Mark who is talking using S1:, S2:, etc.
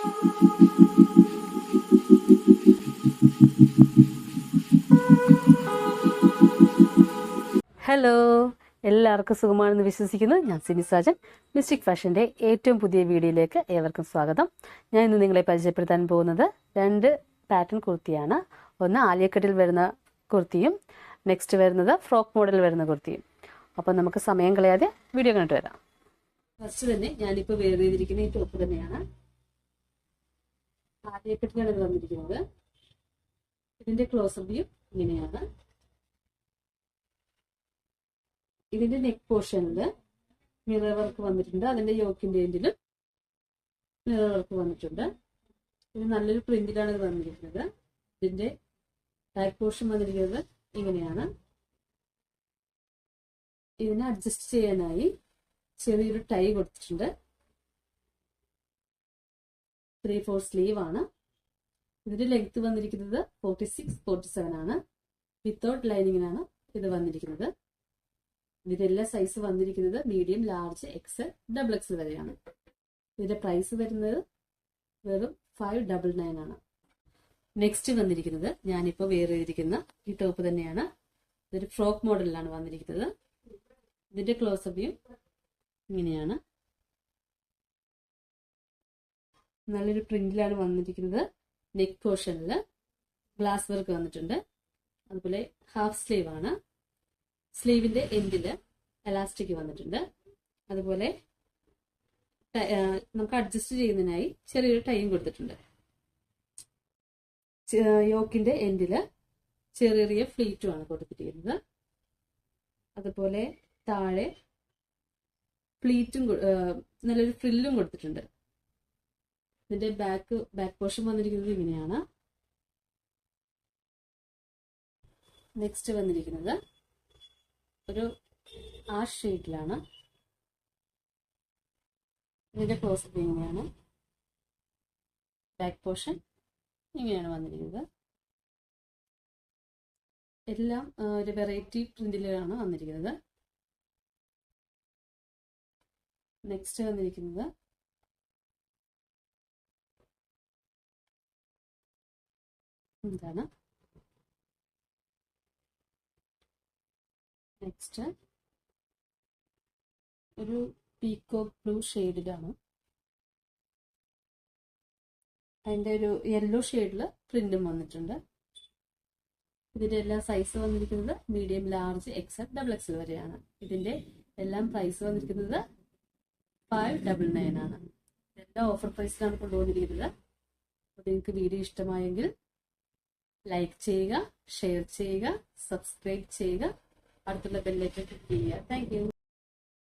S1: Hello എല്ലാവർക്കും സുഖമാണെന്ന് വിശ്വസിക്കുന്നു. ഞാൻ സിനി സാജൻ. മിസ്റ്റിക് ഫാഷന്റെ ഏറ്റവും പുതിയ വീഡിയോയിലേക്ക് ഏവർക്കും സ്വാഗതം. ഞാൻ ഇന്ന് നിങ്ങളെ പരിചയപ്പെടുത്താൻ പോകുന്നത് രണ്ട് പാറ്റേൺ കുർത്തിയാണ്. ഒന്ന് ആലിയക്കെട്ടിൽ വരുന്ന കുർത്തിയും നെക്സ്റ്റ് വരുന്നത് ഫ്രോക്ക് മോഡൽ വരുന്ന കുർത്തിയും. അപ്പോൾ നമുക്ക് സമയം കളയാതെ വീഡിയോ കണ്ടിട്ട് വരാം. ഫസ്റ്റ് തന്നെ ഞാനിപ്പോൾ വേറെ ഈ ടോപ്പ് തന്നെയാണ്. ആലിയക്കട്ടിലാണ് ഇത് വന്നിരിക്കുന്നത് ഇതിന്റെ ക്ലോസപ്പ് വ്യൂ ഇങ്ങനെയാണ്. ഇതിന്റെ നെക്ക് പോർഷനിൽ മിറർ വർക്ക് വന്നിട്ടുണ്ട്. അതിന്റെ യോക്കിന്റെ എൻഡിലും മിറർ വർക്ക് വന്നിട്ടുണ്ട്. ഇത് നല്ലൊരു പ്രിന്റിലാണ് ഇത് വന്നിരിക്കുന്നത് ഇതിന്റെ ബാക്ക് പോർഷൻ വന്നിരിക്കുന്നത് ഇങ്ങനെയാണ്. ഇതിനെ അഡ്ജസ്റ്റ് ചെയ്യാനായി ചെറിയൊരു ടൈ കൊടുത്തിട്ടുണ്ട്. ത്രീ ഫോർ സ്ലീവ് ആണ്. ഇതിന്റെ ലെങ്ത് വന്നിരിക്കുന്നത് ഫോർട്ടി സിക്സ് ഫോർട്ടി സെവൻ ആണ് വിത്തൗട്ട് ലൈനിങ്ങിനാണ് ഇത് വന്നിരിക്കുന്നത്. ഇതിന്റെ എല്ലാ സൈസ് വന്നിരിക്കുന്നത് medium large X double X വരെയാണ്. ഇതിന്റെ പ്രൈസ് വരുന്നത് വെറും ഫൈവ് ഡബിൾ നയൻ ആണ്. നെക്സ്റ്റ് വന്നിരിക്കുന്നത് ഞാനിപ്പോൾ വെയർ ചെയ്തിരിക്കുന്ന ഈ ടോപ്പ് തന്നെയാണ്. ഇതൊരു ഫ്രോക്ക് മോഡലിലാണ് വന്നിരിക്കുന്നത്. ഇതിന്റെ ക്ലോസപ്പ് ഇങ്ങനെയാണ്. നല്ലൊരു പ്രിന്റിലാണ് വന്നിരിക്കുന്നത്. നെക്ക് പോർഷനിൽ ഗ്ലാസ് വർക്ക് വന്നിട്ടുണ്ട്. അതുപോലെ ഹാഫ് സ്ലീവ് ആണ്. സ്ലീവിന്റെ എൻഡിൽ എലാസ്റ്റിക് വന്നിട്ടുണ്ട്. അതുപോലെ നമുക്ക് അഡ്ജസ്റ്റ് ചെയ്യുന്നതിനായി ചെറിയൊരു ടൈം കൊടുത്തിട്ടുണ്ട്. യോക്കിന്റെ എൻഡിൽ ചെറിയ ചെറിയ ഫ്ലീറ്റും ആണ് കൊടുത്തിരിക്കുന്നത്. അതുപോലെ താഴെ ഫ്ലീറ്റും നല്ലൊരു ഫ്രില്ലും കൊടുത്തിട്ടുണ്ട്. ഇതിന്റെ ബാക്ക് ബാക്ക് പോർഷൻ വന്നിരിക്കുന്നത് ഇങ്ങനെയാണ്. നെക്സ്റ്റ് വന്നിരിക്കുന്നത് ഒരു ആ ഷെയ്ഡിലാണ് ഇതിന്റെ ക്ലോസപ്പ് ഇങ്ങനെയാണ്. ബാക്ക് പോർഷൻ ഇങ്ങനെയാണ് വന്നിരിക്കുന്നത്. എല്ലാം ഒരു വെറൈറ്റി പ്രിന്റിലാണ് വന്നിരിക്കുന്നത്. നെക്സ്റ്റ് വന്നിരിക്കുന്നത് ഇതാണ് നെക്സ്റ്റ് ഒരു പീക്കോ ബ്ലൂ ഷെയ്ഡിലാണ് അതിന്റെ ഒരു യെല്ലോ ഷെയ്ഡിൽ പ്രിന്റും വന്നിട്ടുണ്ട്. ഇതിന്റെ എല്ലാ സൈസ് വന്നിരിക്കുന്നത് medium large XL double XL വരെയാണ്. ഇതിന്റെ എല്ലാം പ്രൈസ് വന്നിരിക്കുന്നത് ഫൈവ് ഡബിൾ നയൻ ആണ്. എല്ലാം ഓഫർ പ്രൈസിലാണ് കൊണ്ടുവന്നിരിക്കുന്നത്. അപ്പോൾ നിങ്ങൾക്ക് വീഡിയോ ഇഷ്ടമായെങ്കിൽ ലൈക്ക് ചെയ്യുക ഷെയർ ചെയ്യുക സബ്സ്ക്രൈബ് ചെയ്യുക. അടുത്തുള്ള ബെല്ലേക്ക് ക്ലിക്ക് ചെയ്യുക. താങ്ക്